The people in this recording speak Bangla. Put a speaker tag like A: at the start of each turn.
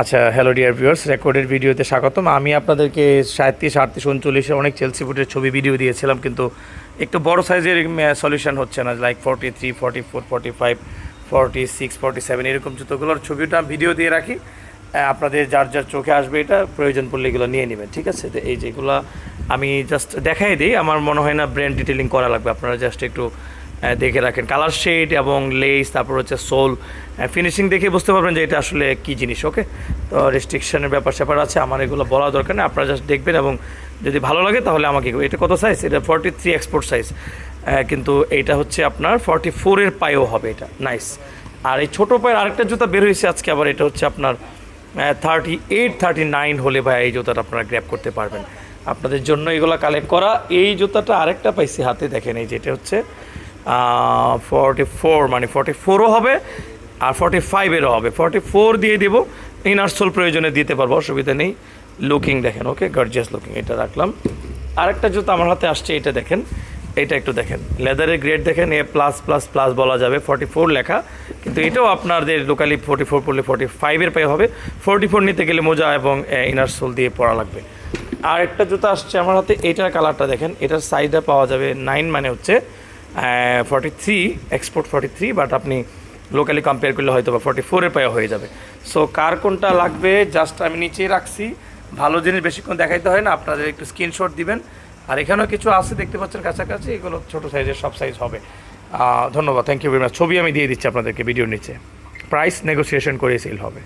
A: আচ্ছা হ্যালো ডিয়ার ভিউয়ার্স রেকর্ডের ভিডিওতে স্বাগতম। আমি আপনাদেরকে সাঁত্রিশ, আটত্রিশ, উনচল্লিশে অনেক চেলসি ফুটের ছবি ভিডিও দিয়েছিলাম, কিন্তু একটু বড় সাইজের সলিউশন হচ্ছে না। Like forty three forty four forty five forty six forty seven এরকম জুতোগুলোর ছবিটা ভিডিও দিয়ে রাখি। আপনাদের যার যার চোখে আসবে এটা, প্রয়োজন পড়লে এগুলো নিয়ে নেবেন, ঠিক আছে? তো এই যেগুলো আমি জাস্ট দেখাই দিই। আমার মনে হয় না ব্র্যান্ড ডিটেলিং করা লাগবে। আপনারা জাস্ট একটু দেখে রাখেন। কালার শেড এবং লেস তারপর হচ্ছে সোল ফিনিশিং দেখে বুঝতে পারবেন যে এটা আসলে কী জিনিস ওকে তো রেস্ট্রিকশনের ব্যাপার স্যাপার আছে, আমার এগুলো বলা দরকার নেই, আপনারা জাস্ট দেখবেন এবং যদি ভালো লাগে তাহলে আমাকে, এটা কত সাইজ এটা ফর্টি থ্রি এক্সপোর্ট সাইজ কিন্তু এইটা হচ্ছে আপনার ফর্টি ফোরের পায়েও হবে এটা নাইস আর এই ছোটো পায়ের আরেকটা জুতা বের হয়েছে আজকে, আবার এটা হচ্ছে আপনার থার্টি এইট থার্টি নাইন হলে ভাই এই জুতাটা আপনারা গ্র্যাপ করতে পারবেন। আপনাদের জন্য এগুলো কালেক্ট করা, এই জুতাটা আরেকটা পাইছি হাতে, দেখেন এই যেটা হচ্ছে ফর্টি ফোর মানে ফর্টি ফোরও হবে আর ফর্টি ফাইভেরও হবে। ফর্টি ফোর দিয়ে দেবো ইনার সোল প্রয়োজনে দিতে পারব, অসুবিধা নেই। লুকিং দেখেন ওকে গর্জিয়াস লুকিং এটা রাখলাম। আরেকটা জুতো আমার হাতে আসছে, এটা দেখেন, এটা একটু দেখেন। লেদারের গ্রেড দেখেন, এ প্লাস প্লাস প্লাস বলা যাবে ফর্টি ফোর লেখা। কিন্তু এটাও আপনাদের লোকালি ফোর্টি ফোর পড়লে ফর্টি ফাইভের পায়ে হবে। ফোর্টি ফোর নিতে গেলে মোজা এবং ইনার সোল দিয়ে পড়া লাগবে। আর একটা জুতো আসছে আমার হাতে, এটার কালারটা দেখেন, এটার সাইজটা পাওয়া যাবে নাইন মানে হচ্ছে forty three export forty three but আপনি লোকালি কম্পেয়ার করলে হয়তো বা ফর্টি ফোরের পায়ে হয়ে যাবে। সো কার কোনটা লাগবে জাস্ট আমি নিচেই রাখছি। ভালো জিনিস বেশিক্ষণ দেখাইতে হয় না, আপনাদের একটু স্ক্রিনশট দিবেন। আর এখানেও কিছু আছে, দেখতে পাচ্ছেন কাছাকাছি, এগুলো ছোটো সাইজের সব সাইজ হবে। ধন্যবাদ থ্যাংক ইউ ভেরি মাচ ছবি আমি দিয়ে দিচ্ছি আপনাদেরকে ভিডিওর নিচে। প্রাইস নেগোসিয়েশন করে সেল হবে।